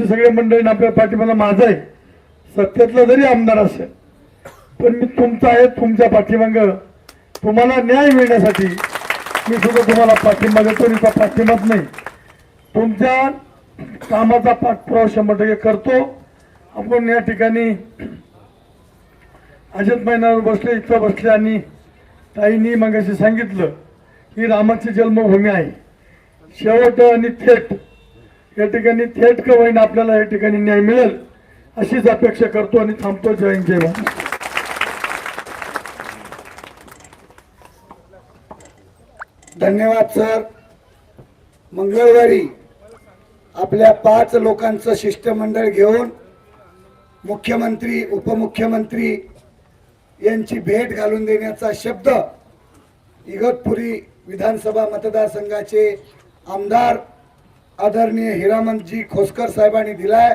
बाकीचे सगळे मंडळी आपल्या पाठीमाला माझा आहे. सत्यातला जरी आमदार असेल पण मी तुमचा आहे तुमच्या पाठीमाग. तुम्हाला न्याय मिळण्यासाठी मी सुद्धा तुम्हाला पाठिंबा देतो पाठिंबाच नाही. तुमच्या कामाचा पाठपुरावा शंभर टक्के करतो. आपण या ठिकाणी अजित महिन्यावर बसले इथं बसले आणि ताईंनी मग सांगितलं ही रामाची जन्मभूमी आहे. शेवट आणि थेट या ठिकाणी थेट का आपल्याला या ठिकाणी न्याय मिळेल अशीच अपेक्षा करतो आणि थांबतो. जय हिंद, जय धन्यवाद सर. मंगळवारी आपल्या पाच लोकांचं शिष्टमंडळ घेऊन मुख्यमंत्री उपमुख्यमंत्री यांची भेट घालून देण्याचा शब्द इगतपुरी विधानसभा मतदारसंघाचे आमदार आदरणीय हिरामनजी खोसकर साहेबांनी दिलाय.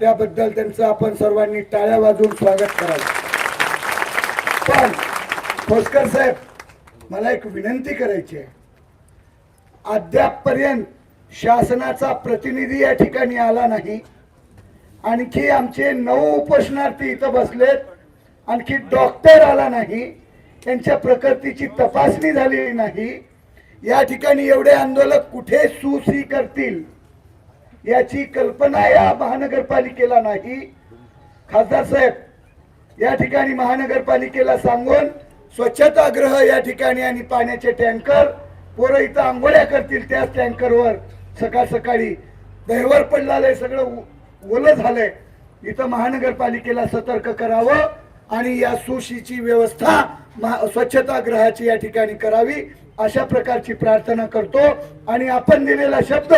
त्याबद्दल त्यांचं आपण सर्वांनी टाळ्या वाजवून स्वागत करावं. पण खोसकर साहेब मला एक विनंती करायची आहे. अद्यापपर्यंत शासनाचा प्रतिनिधी या ठिकाणी आला नाही. आणखी आमचे नऊ उपोषणार्थी इथं बसलेत. आणखी डॉक्टर आला नाही. त्यांच्या प्रकृतीची तपासणी झालेली नाही. या ठिकाणी एवढे आंदोलक कुठे सुसी करतील याची कल्पना या महानगरपालिकेला नाही. खासदार साहेब या ठिकाणी महानगरपालिकेला सांगून स्वच्छतागृह या ठिकाणी आणि पाण्याचे टँकर पोरं इथं आंघोळ्या करतील त्याच टँकरवर. सकाळ सकाळी दैवर पडलेलं सगळं ओलं झालंय. इथं महानगरपालिकेला सतर्क करावं आणि या सुशीची व्यवस्था महा- स्वच्छतागृहाची या ठिकाणी करावी. अशा प्रकारची प्रार्थना करतो आणि आपण दिलेला शब्द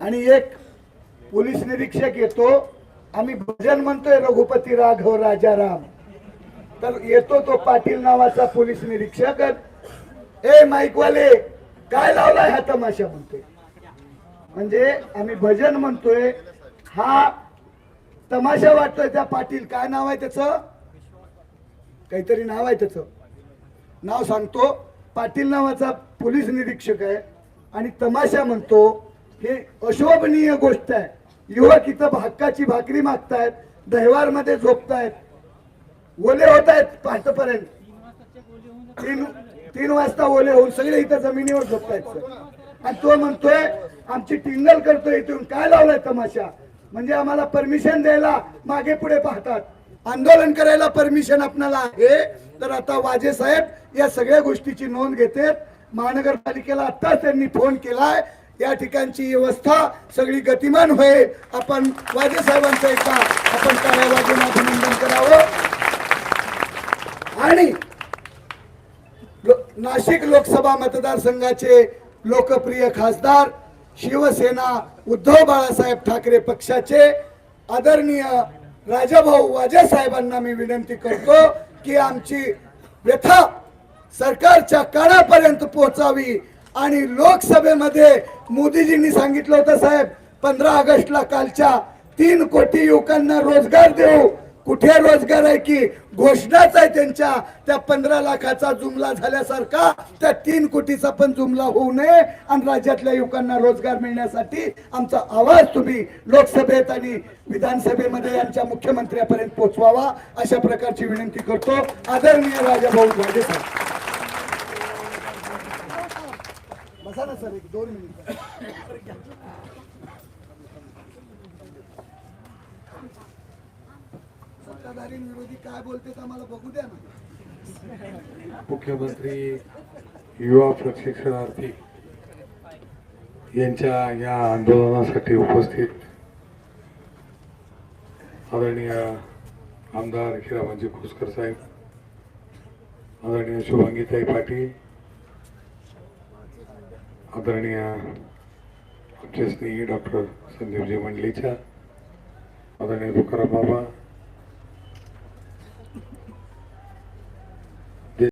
आणि एक पोलीस निरीक्षक येतो आम्ही भजन म्हणतोय रघुपती राघव राजाराम. तर येतो तो पाटील नावाचा पोलीस निरीक्षक. ए माईकवाले काय लावलाय हा तमाशा म्हणतोय? म्हणजे आम्ही भजन म्हणतोय हा तमाशा वाटतोय त्या पाटील. काय नाव आहे त्याचं? काहीतरी नाव आहे त्याचं. नाव सांगतो. पाटील नावाचा पोलीस निरीक्षक आहे आणि तमाशा म्हणतो. हे अशोभनीय गोष्ट आहे. युवक इथं हक्काची भाकरी मागतायत दहवारमध्ये झोपतायत ओले होत आहेत पहाटपर्यंत तीन तीन वाजता ओले होऊन सगळे इथं जमिनीवर झोपतायत सर. आणि तो म्हणतोय आमची टिंगल करतोय इथून काय लावलाय तमाशा? म्हणजे आम्हाला परमिशन द्यायला मागे पुढे पाहतात. आंदोलन करायला परमिशन आपल्याला आहे. तर आता वाजे साहेब या सगळ्या गोष्टीची नोंद घेतात. महानगरपालिकेला आत्ताच त्यांनी फोन केलाय. या ठिकाणची व्यवस्था सगळी गतिमान होईल. आपण वाजे साहेबांचं एकदा आपण टाळ्या वाजून अभिनंदन करावं. आणि लो- नाशिक लोकसभा मतदारसंघाचे लोकप्रिय खासदार शिवसेना उद्धव बाळासाहेब ठाकरे पक्षाचे आदरणीय राजाभाऊ वाजे साहेबांना मी विनंती करतो की आमची व्यथा सरकारच्या काळापर्यंत पोहोचावी. आणि लोकसभेमध्ये मोदीजींनी सांगितलं होतं साहेब पंधरा ऑगस्टला कालच्या तीन कोटी युवकांना रोजगार देऊ. कुठे रोजगार आहे की? घोषणाच आहे त्यांच्या. त्या पंधरा लाखाचा जुमला झाल्यासारखा त्या तीन कोटीचा पण जुमला होऊ नये आणि राज्यातल्या युवकांना रोजगार मिळण्यासाठी आमचा आवाज तुम्ही लोकसभेत आणि विधानसभेमध्ये यांच्या मुख्यमंत्र्यापर्यंत पोहोचवावा अशा प्रकारची विनंती करतो. आदरणीय राजाभाऊ वाजे साहेब. बसा ना सर एक दोन मिनिट. सत्ताधारी विरोधी काय बोलते आम्हाला बघू द्या ना. मुख्यमंत्री युवा प्रशिक्षणार्थी यांच्या या आंदोलनासाठी उपस्थित आदरणीय आमदार हिरामनजी खुसकर साहेब आदरणीय शुभांगीताई पाटील आदरणीय आमचे स्नेही डॉक्टर संदीपजी मंडलीच्या आदरणीय तुकाराम बाबा